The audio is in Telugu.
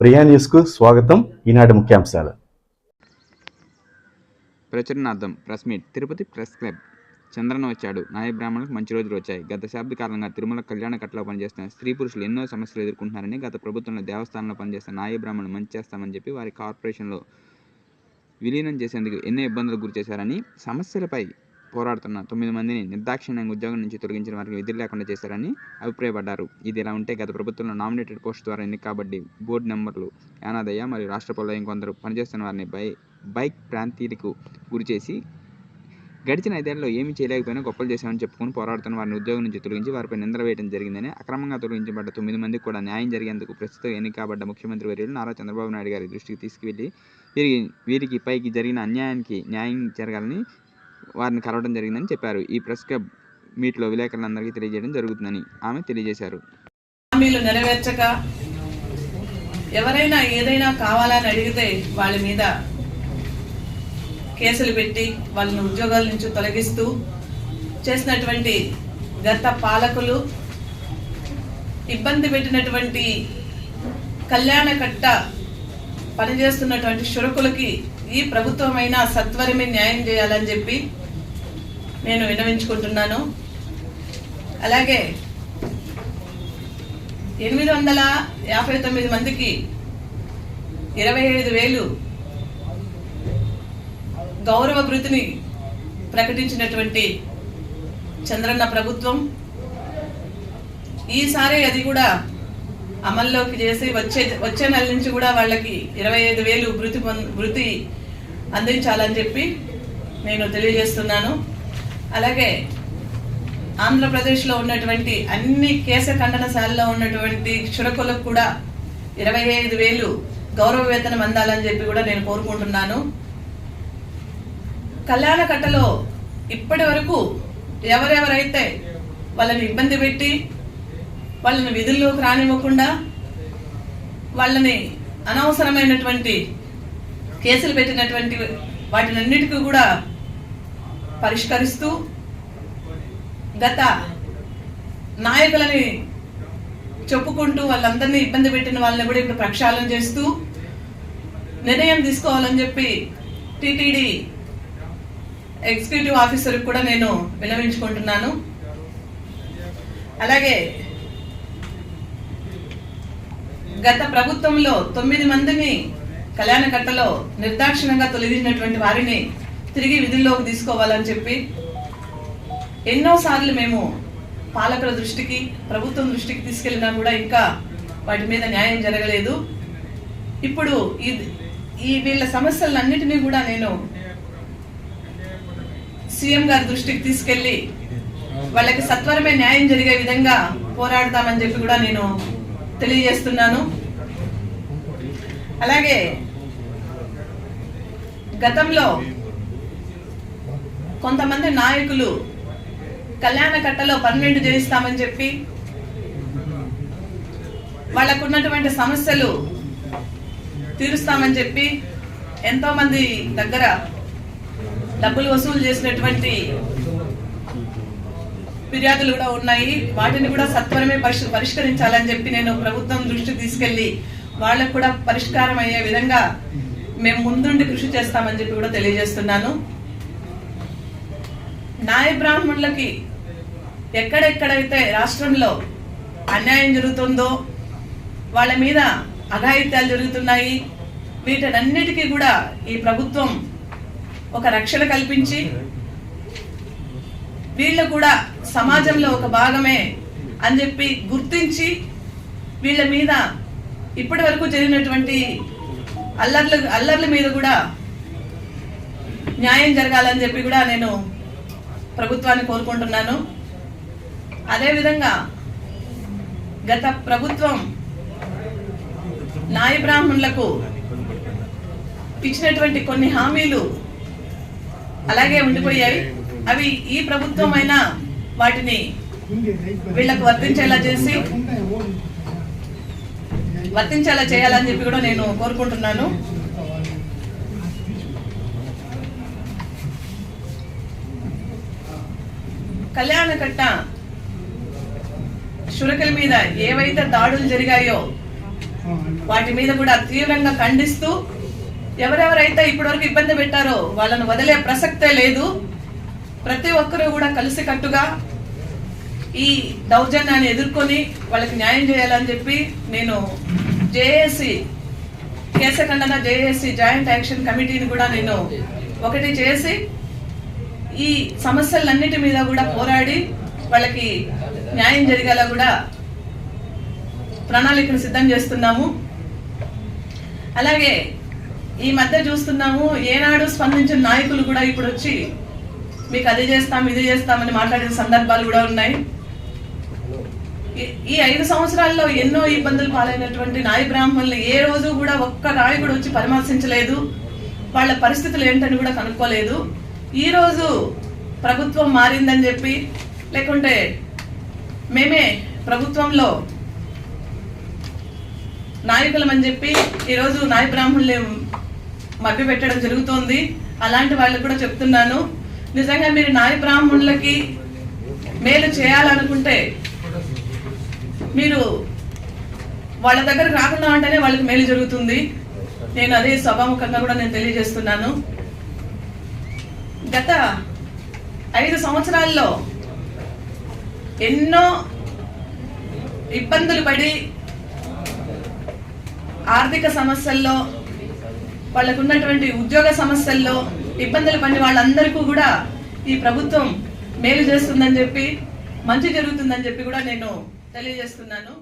ప్రియా న్యూస్కు స్వాగతం. ఈనాటి ముఖ్యాంశాలు. ప్రచురణార్థం press meet. Tirupati press club. Chandranna వచ్చాడు. నాయ బ్రాహ్మణులకు మంచి రోజులు వచ్చాయి. గత శతాబ్ద కాలంగా తిరుమల కళ్యాణ కట్టలో పనిచేస్తున్న స్త్రీ పురుషులు ఎన్నో సమస్యలు ఎదుర్కొంటున్నారని గత ప్రభుత్వంలో దేవస్థానంలో పనిచేస్తున్న నాయ బ్రాహ్మణులు మంచి చేస్తామని చెప్పి వారి కార్పొరేషన్లో విలీనం చేసేందుకు ఎన్నో ఇబ్బందులకు గురి చేశారని సమస్యలపై పోరాడుతున్న తొమ్మిది మందిని నిర్దాక్షిణ్యంగా ఉద్యోగం నుంచి తొలగించిన వారికి విధులు లేకుండా చేశారని అభిప్రాయపడ్డారు. ఇది ఇలా ఉంటే గత ప్రభుత్వంలో నామినేటెడ్ పోస్ట్ ద్వారా ఎన్నిక కాబట్టి బోర్డు నెంబర్లు యానాదయ్య మరియు రాష్ట్రపతిలో ఇంకొందరు పనిచేస్తున్న వారిని బై బైక్ ప్రాంతీయులకు గురి చేసి గడిచిన ఐదేళ్ళలో ఏమీ చేయలేకపోయినా గొప్పలు చేశామని చెప్పుకొని పోరాడుతున్న వారిని ఉద్యోగం నుంచి తొలగించి వారిపై నిందల వేయడం జరిగిందని అక్రమంగా తొలగించబడ్డ తొమ్మిది మందికి కూడా న్యాయం జరిగేందుకు ప్రస్తుతం ఎన్నికబడ్డ ముఖ్యమంత్రి వర్యులు నారా చంద్రబాబు నాయుడు గారి దృష్టికి తీసుకువెళ్ళి వీరికి వీరికి పైకి జరిగిన అన్యాయానికి న్యాయం జరగాలని వారిని కలవడం జరిగిందని చెప్పారు. ఈ ప్రెస్ క్లబ్ మీట్లో విలేకరులందరికీ తెలియజేయడం జరుగుతుందని ఆమె తెలియజేశారు. హామీలు నెరవేర్చక ఎవరైనా ఏదైనా కావాలని అడిగితే వాళ్ళ మీద కేసులు పెట్టి వాళ్ళని ఉద్యోగాల నుంచి తొలగిస్తూ చేసినటువంటి గత పాలకులు ఇబ్బంది పెట్టినటువంటి కళ్యాణకట్ట పనిచేస్తున్నటువంటి షురకులకి ఈ ప్రభుత్వమైనా సత్వరమే న్యాయం చేయాలని చెప్పి నేను వినవించుకుంటున్నాను అలాగే ఎనిమిది వందల యాభై తొమ్మిది మందికి ఇరవై ఐదు వేలు గౌరవ భృతిని ప్రకటించినటువంటి చంద్రన్న ప్రభుత్వం ఈసారి అది కూడా అమల్లోకి చేసి వచ్చే వచ్చే నెల నుంచి కూడా వాళ్ళకి ఇరవై ఐదు వేలు భృతి వృత్తి భృతి అందించాలని చెప్పి నేను తెలియజేస్తున్నాను. అలాగే ఆంధ్రప్రదేశ్లో ఉన్నటువంటి అన్ని కేశ ఖండనశాలలో ఉన్నటువంటి క్షురకులకు కూడా ఇరవై ఐదు వేలు గౌరవ వేతనం అందాలని చెప్పి కూడా నేను కోరుకుంటున్నాను. కళ్యాణ కట్టలో ఇప్పటి వరకు ఎవరెవరైతే వాళ్ళని ఇబ్బంది పెట్టి వాళ్ళని విధుల్లోకి రానివ్వకుండా వాళ్ళని అనవసరమైనటువంటి కేసులు పెట్టినటువంటి వాటినన్నిటికీ కూడా పరిష్కరిస్తూ గత నాయకులని చెప్పుకుంటూ వాళ్ళందరినీ ఇబ్బంది పెట్టిన వాళ్ళని కూడా ఇప్పుడు ప్రక్షాళన చేస్తూ నిర్ణయం తీసుకోవాలని చెప్పి టిటిడి ఎగ్జిక్యూటివ్ ఆఫీసర్ కూడా నేను విన్నవించుకుంటున్నాను. అలాగే గత ప్రభుత్వంలో తొమ్మిది మందిని కళ్యాణకట్టలో నిర్దాక్షిణంగా తొలగించినటువంటి వారిని తిరిగి విధుల్లోకి తీసుకోవాలని చెప్పి ఎన్నోసార్లు మేము పాలకుల దృష్టికి ప్రభుత్వం దృష్టికి తీసుకెళ్ళినా కూడా ఇంకా వాటి మీద న్యాయం జరగలేదు. ఇప్పుడు ఈ వీళ్ళ సమస్యలన్నిటినీ కూడా నేను సీఎం గారి దృష్టికి తీసుకెళ్ళి వాళ్ళకి సత్వరమే న్యాయం జరిగే విధంగా పోరాడతామని చెప్పి కూడా నేను తెలియజేస్తున్నాను. అలాగే గతంలో కొంతమంది నాయకులు కళ్యాణ కట్టలో పన్నెండు చేయిస్తామని చెప్పి వాళ్ళకు ఉన్నటువంటి సమస్యలు తీరుస్తామని చెప్పి ఎంతో మంది దగ్గర డబ్బులు వసూలు చేసినటువంటి ఫిర్యాదులు కూడా ఉన్నాయి. వాటిని కూడా సత్వరమే పరిష్- పరిష్కరించాలని చెప్పి నేను ప్రభుత్వం దృష్టికి తీసుకెళ్ళి వాళ్ళకు కూడా పరిష్కారం అయ్యే విధంగా మేము ముందుండి కృషి చేస్తామని చెప్పి కూడా తెలియజేస్తున్నాను. నాయ బ్రాహ్మణులకి ఎక్కడెక్కడైతే రాష్ట్రంలో అన్యాయం జరుగుతుందో వాళ్ళ మీద అఘాయిత్యాలు జరుగుతున్నాయి వీటన్నిటికీ కూడా ఈ ప్రభుత్వం ఒక రక్షణ కల్పించి వీళ్ళు కూడా సమాజంలో ఒక భాగమే అని చెప్పి గుర్తించి వీళ్ళ మీద ఇప్పటి వరకు జరిగినటువంటి అల్లర్ల అల్లర్ల మీద కూడా న్యాయం జరగాలని చెప్పి కూడా నేను ప్రభుత్వాన్ని కోరుకుంటున్నాను. అదేవిధంగా గత ప్రభుత్వం నాయ బ్రాహ్మణులకు ఇచ్చినటువంటి కొన్ని హామీలు అలాగే ఉండిపోయాయి. అవి ఈ ప్రభుత్వం అయినా వాటిని వీళ్ళకు వర్తించేలా చేసి వర్తించేలా చేయాలని చెప్పి కూడా నేను కోరుకుంటున్నాను. కళ్యాణకట్ట శురకల మీద ఏవైతే దాడులు జరిగాయో వాటి మీద కూడా తీవ్రంగా ఖండిస్తూ ఎవరెవరైతే ఇప్పటివరకు ఇబ్బంది పెట్టారో వాళ్ళను వదిలే ప్రసక్తే లేదు. ప్రతి ఒక్కరూ కూడా కలిసికట్టుగా ఈ దౌర్జన్యాన్ని ఎదుర్కొని వాళ్ళకి న్యాయం చేయాలని చెప్పి నేను జేఏసి కేశఖండన జేఏసి జాయింట్ యాక్షన్ కమిటీని కూడా నేను ఒకటి చేసి ఈ సమస్యలన్నిటి మీద కూడా పోరాడి వాళ్ళకి న్యాయం జరిగేలా కూడా ప్రణాళికను సిద్ధం చేస్తున్నాము. అలాగే ఈ మధ్య చూస్తున్నాము ఏనాడు స్పందించిన నాయకులు కూడా ఇప్పుడు వచ్చి మీకు అది చేస్తాం ఇది చేస్తామని మాట్లాడిన సందర్భాలు కూడా ఉన్నాయి. ఈ- ఐదు సంవత్సరాల్లో ఎన్నో ఇబ్బందులు పాలైనటువంటి నాయ బ్రాహ్మణులు ఏ రోజు కూడా ఒక్క నాయకుడు వచ్చి పరామర్శించలేదు. వాళ్ళ పరిస్థితులు ఏంటని కూడా కనుక్కోలేదు. ఈరోజు ప్రభుత్వం మారిందని చెప్పి లేకుంటే మేమే ప్రభుత్వంలో నాయకులమని చెప్పి ఈరోజు నాయ బ్రాహ్మణులే మభ్య పెట్టడం జరుగుతోంది. అలాంటి వాళ్ళకు కూడా చెప్తున్నాను. నిజంగా మీరు నాయ బ్రాహ్మణులకి మేలు చేయాలనుకుంటే మీరు వాళ్ళ దగ్గర రాకుండా ఉంటేనే వాళ్ళకి మేలు జరుగుతుంది. నేను అదే సభాముఖంగా కూడా నేను తెలియజేస్తున్నాను. గత ఐదు సంవత్సరాల్లో ఎన్నో ఇబ్బందులు పడి ఆర్థిక సమస్యల్లో వాళ్ళకు ఉన్నటువంటి ఉద్యోగ సమస్యల్లో ఇబ్బందులు పడిన వాళ్ళందరికీ కూడా ఈ ప్రభుత్వం మేలు చేస్తుందని చెప్పి మంచి జరుగుతుందని చెప్పి కూడా నేను తెలియజేస్తున్నాను.